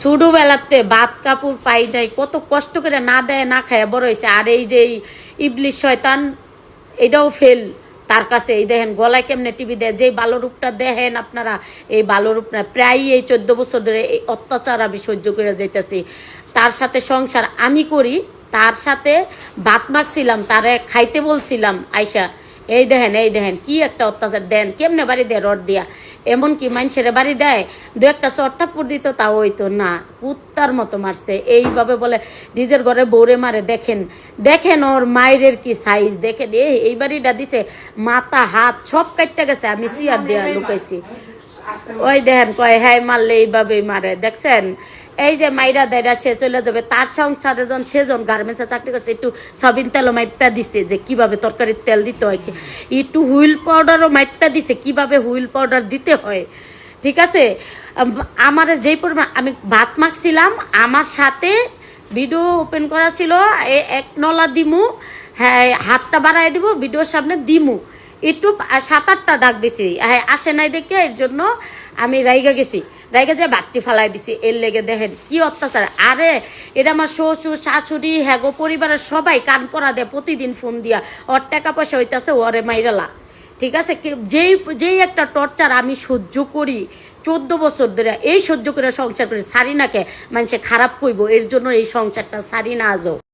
ছোটবেলাতে ভাত কাপড় পাই নাই, কত কষ্ট করে না দেয়, না খায়, বড় হয়েছে। আর এই যে ইবলিশ শয়তান, এটাও ফেল তার কাছে এই দেখেন, গলায় কেমনে টিভি দেয়? যে ভালো রূপটা দেখেন আপনারা, এই ভালো রূপটা প্রায় এই চোদ্দ বছর ধরে এই অত্যাচার আমি সহ্য করে যাইতেছি। তার সাথে সংসার আমি করি, তার সাথে ভাত মাখছিলাম, তারে খাইতে বলছিলাম আয়সা এই দেখেন এই দেখেন, কি একটা অত্যাচার। দেন, কেমনে বাড়ি দেয় রড দিয়া? এমন কি মানুষের বাড়ি দেয়? দু একটা চর্তাপুর দিত, তাও হইতো না। কুত্তার মতো মারছে। এইভাবে বলে নিজের ঘরে বৌরে মারে। দেখেন দেখেন ওর মায়ের কি সাইজ দেখেন, এই এই বাড়িটা দিছে, মাথা, হাত, সব কাটটা গেছে। আমি সিয়ার দেওয়া লুকাইছি। ওই দেখেন কয় হ্যাঁ মারলে এইভাবেই মারে। দেখছেন? এই যে মাইরা দেয়রা, সে চলে যাবে। তার সংসারে যখন সেজন গার্মেন্টসে চাকরি করছে, একটু সবিন তেলও মাইপটা দিছে যে কীভাবে তরকারির তেল দিতে হয়। একটু হুইল পাউডারও মাইপটা দিছে, কীভাবে হুইল পাউডার দিতে হয়। ঠিক আছে? আম- আমার যেই পরিমাণ, আমি ভাত মাখছিলাম, আমার সাথে ভিডিও ওপেন করা ছিল এক নলা দিমু হ্যাঁ হাতটা বাড়াই দিব, ভিডিওর সামনে দিমু। একটু সাত আটটা ডাক দিছি। হ্যাঁ আসে নাই দেখে এর জন্য আমি রাইগা গেছি। রাইগা যে বাটটি ফালাই দিছি, এর লেগে দেখেন কি অত্যাচার। আরে, এটা আমার শ্বশুর, শাশুড়ি হ্যাঁ গো, পরিবারের সবাই কান পরা দেয়, প্রতিদিন ফোন দিয়া। ওর টাকা পয়সা হইতাছে, ওরে মাইরালা ঠিক আছে? যেই যেই একটা টর্চার আমি সহ্য করি, চোদ্দ বছর ধরে এই সহ্য করে সংসার করি সারি নাকে মানুষে খারাপ কইব, এর জন্য এই সংসারটা সারি না আজও।